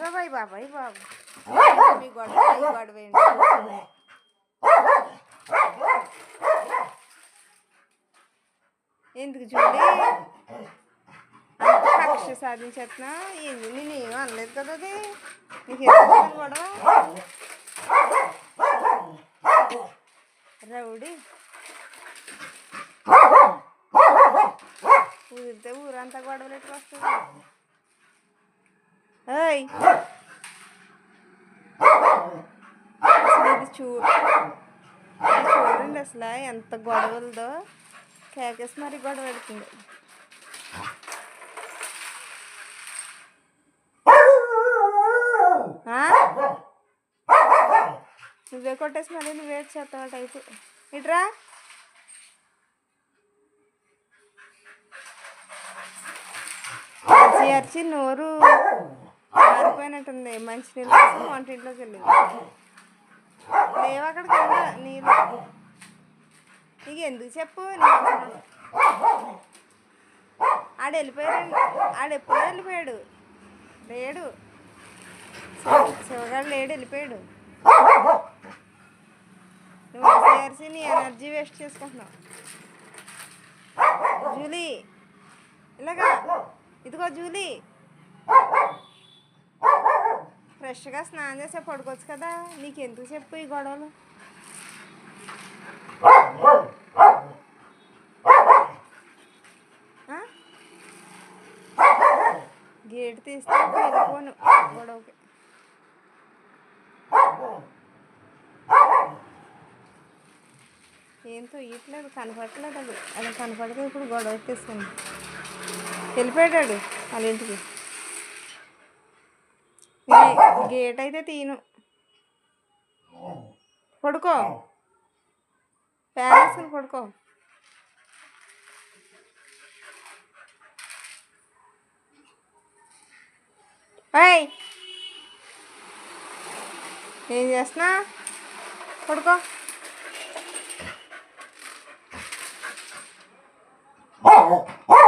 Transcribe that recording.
బాబాయ్ బాబాయ్ బాబు. మీ గొడవ ఈ గొడవ ఏంటి? ఎందుకు చూడి? అంత కక్ష సాధించేస్తున్నా ఏంది? నేను ఏం అనలేదు కదా అది? నీకు ఎందుకు గొడవ? రౌడీ. ఊరితే ఊరంతా గొడవలు ఎట్లా వస్తుంది ఏయ్! చూ చూడండి అసలు ఎంత గొడవలదో. కేకేసి మరి గొడవ పెడుతుంది. నువ్వే కొట్టేసి మళ్ళీ నువ్వే చేస్తావు అయితే ఇట్రా? అరిచి అరిచి నోరు మారిపోయినట్టుంది మంచినీళ్ళు కోసం వంటింట్లోకి వెళ్ళింది. లేవు అక్కడికి వెళ్ళా నీళ్ళు. నీకు ఎందుకు చెప్పు? నీకు ఆడు వెళ్ళిపోయాడు. ఆడు ఎప్పుడో వెళ్ళిపోయాడు. లేడు. శివగాడు లేడు వెళ్ళిపోయాడు. నువ్వు అరిసి నీ ఎనర్జీ వేస్ట్ చేసుకుంటున్నావు. జూలీ ఇలాగా ఇదిగో జూలీ. ఫ్రెష్గా స్నానం చేసే పడుకోవచ్చు కదా. నీకు ఎందుకు చెప్పు ఈ గొడవలు? గేట్ తీస్తే వెళ్ళిపోను గొడవకి. ఏం తొయ్యట్లేదు కనపడట్లేదు అది అది కనపడితే ఇప్పుడు గొడవ తీసుకుంది వెళ్ళిపోయాడు వాళ్ళ ఇంటికి. గేట్ అయితే తీను. పడుకో. పేరెంట్స్ని పడుకో. ఏం చేస్తున్నా? పడుకో. Oh!